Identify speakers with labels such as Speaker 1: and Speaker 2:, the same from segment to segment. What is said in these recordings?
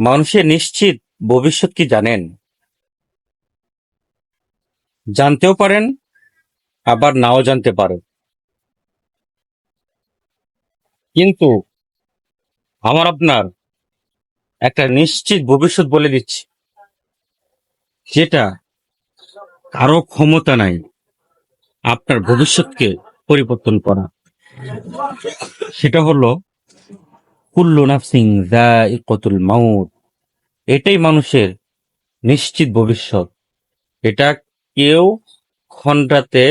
Speaker 1: মানুষের নিশ্চিত ভবিষ্যৎ কি জানেন? জানতেও পারেন, আবার নাও জানতে পারেন। কিন্তু আমার আপনার একটা নিশ্চিত ভবিষ্যৎ বলে দিচ্ছি, যেটা কারও ক্ষমতা নাই আপনার ভবিষ্যৎকে পরিবর্তন করা। সেটা হলো এটাই মানুষের নিশ্চিত ভবিষ্যৎ। এটা কেউ খন্ডাতে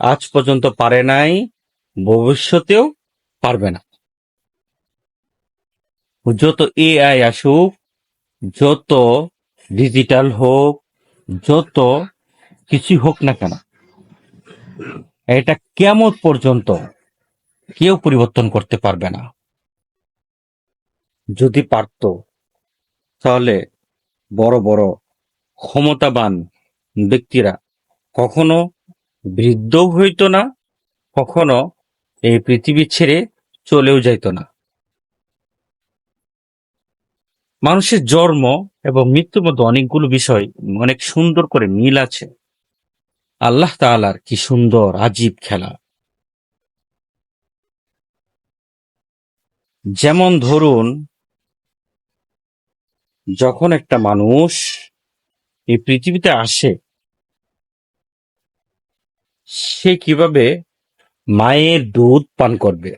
Speaker 1: আজ পর্যন্ত পারে নাই, ভবিষ্যতেও পারবে না। যত এআই আসুক, যত ডিজিটাল হোক, যত কিছু হোক না কেন, এটা কেমন পর্যন্ত কেউ পরিবর্তন করতে পারবে না। যদি পারত, তাহলে বড় বড় ক্ষমতাবান ব্যক্তিরা কখনো বৃদ্ধ হইতো না, কখনো এই পৃথিবী ছেড়ে চলেও যাইত না। মানুষের জন্ম এবং মৃত্যুর মধ্যে অনেকগুলো বিষয়, অনেক সুন্দর করে মিল আছে। আল্লাহ তাআলার কি সুন্দর, আজীব খেলা। যেমন ধরুন যখন একটা মানুষ এই পৃথিবীতে আসে, সে কীভাবে মায়ের দুধ পান করবে?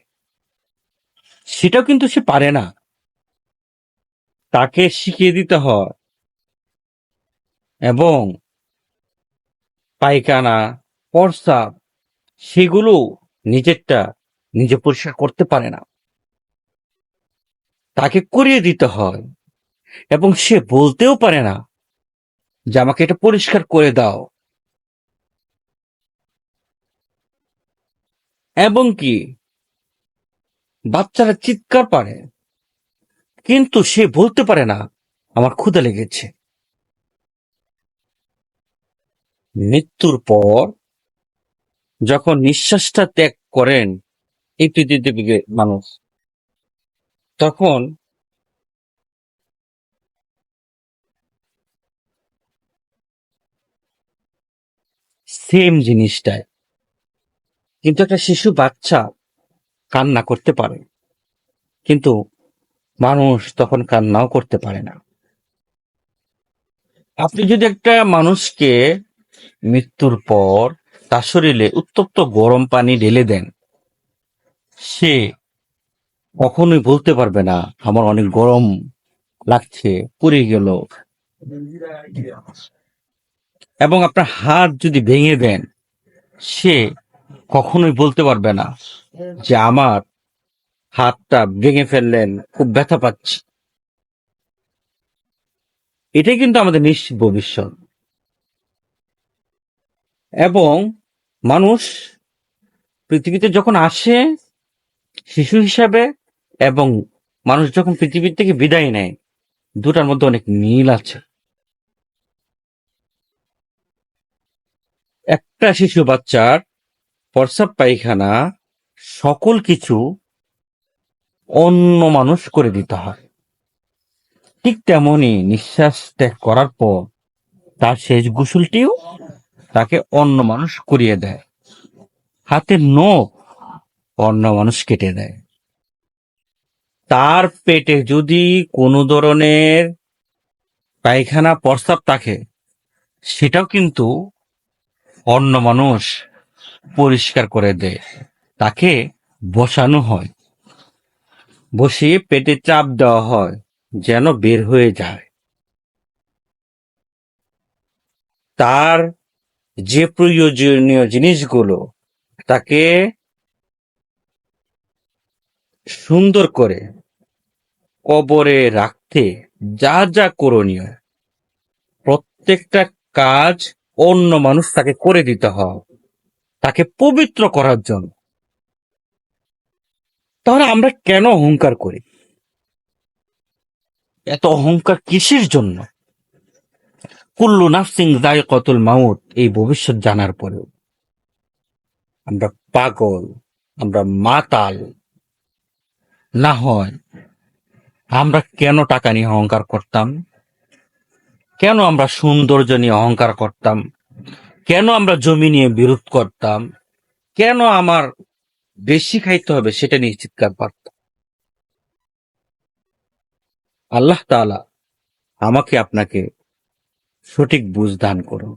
Speaker 1: সেটাও কিন্তু সে পারে না। তাকে শিখিয়ে দিতে হয় এবং পায়খানা, প্রস্রাব সেগুলো নিজেরটা নিজে পরিষ্কার করতে পারে না। তাকে করিয়ে দিতে হয়। এবং সে বলতেও পারে না যে আমাকে এটা পরিষ্কার করে দাও। এবং কি? বাচ্চারা চিৎকার পারে, কিন্তু সে বলতে পারে না, আমার ক্ষুধা লেগেছে। মৃত্যুর পর যখন নিঃশ্বাসটা ত্যাগ করেন এই পৃথিবীতে মানুষ, তখন সেম জিনিসটাই। কিন্তু একটা শিশু বাচ্চা কান্না করতে পারে, কিন্তু মানুষ তখন কান্নাও করতে পারে না। আপনি যদি একটা মানুষকে মৃত্যুর পর তার শরীরে উত্তপ্ত গরম পানি ঢেলে দেন, সে কখনোই বলতে পারবে না, আমার অনেক গরম লাগছে, পুড়ে গেল। এবং আপনার হাত যদি ভেঙে দেন, সে কখনোই বলতে পারবে না যে আমার হাতটা ভেঙে ফেললেন, খুব ব্যথা পাচ্ছি। এটাই কিন্তু আমাদের নিশ্চিত ভবিষ্যৎ। এবং মানুষ পৃথিবীতে যখন আসে, শিশু হিসাবে এবং মানুষ যখন পৃথিবীর থেকে বিদায় নেয়, দুটার মধ্যে অনেক মিল আছে। একটা শিশু বাচ্চার প্রস্রাব পায়খানা সকল কিছু অন্য মানুষ করে দিতে হয়। ঠিক তেমনি নিঃশ্বাস ত্যাগ করার পর তার শেষ গোসলটিও তাকে অন্য মানুষ করিয়ে দেয়। হাতের নখ অন্য মানুষ কেটে দেয়। তার পেটে যদি কোনো ধরনের পায়খানা প্রস্তাব থাকে, সেটাও কিন্তু অন্য মানুষ পরিষ্কার করে দেয়, তাকে বসানো হয়। বসিয়ে পেটে চাপ দেওয়া হয়, যেন বের হয়ে যায়। তার যে প্রয়োজনীয় জিনিসগুলো, তাকে সুন্দর করে কবরে রাখতে যা যা করণীয়, প্রত্যেকটা কাজ অন্য মানুষ তাকে করে দিতে হয়। তাকে পবিত্র করার জন্য। তাহলে আমরা কেন অহংকার করি? এত অহংকার কিসের জন্য? কুল্লু নাফসিং দায় কতুল মাউত এই ভবিষ্যৎ জানার পরেও। আমরা পাগল, আমরা মাতাল, না হয় আমরা কেন টাকা নিয়ে অহংকার করতাম? কেন আমরা সৌন্দর্য নিয়ে অহংকার করতাম? কেন আমরা জমি নিয়ে বিরোধ করতাম? কেন আমার বেশি খাইতে হবে সেটা নিয়ে চিৎকার পারতাম আল্লাহ তালা আমাকে আপনাকে সঠিক বুঝ দান করুন।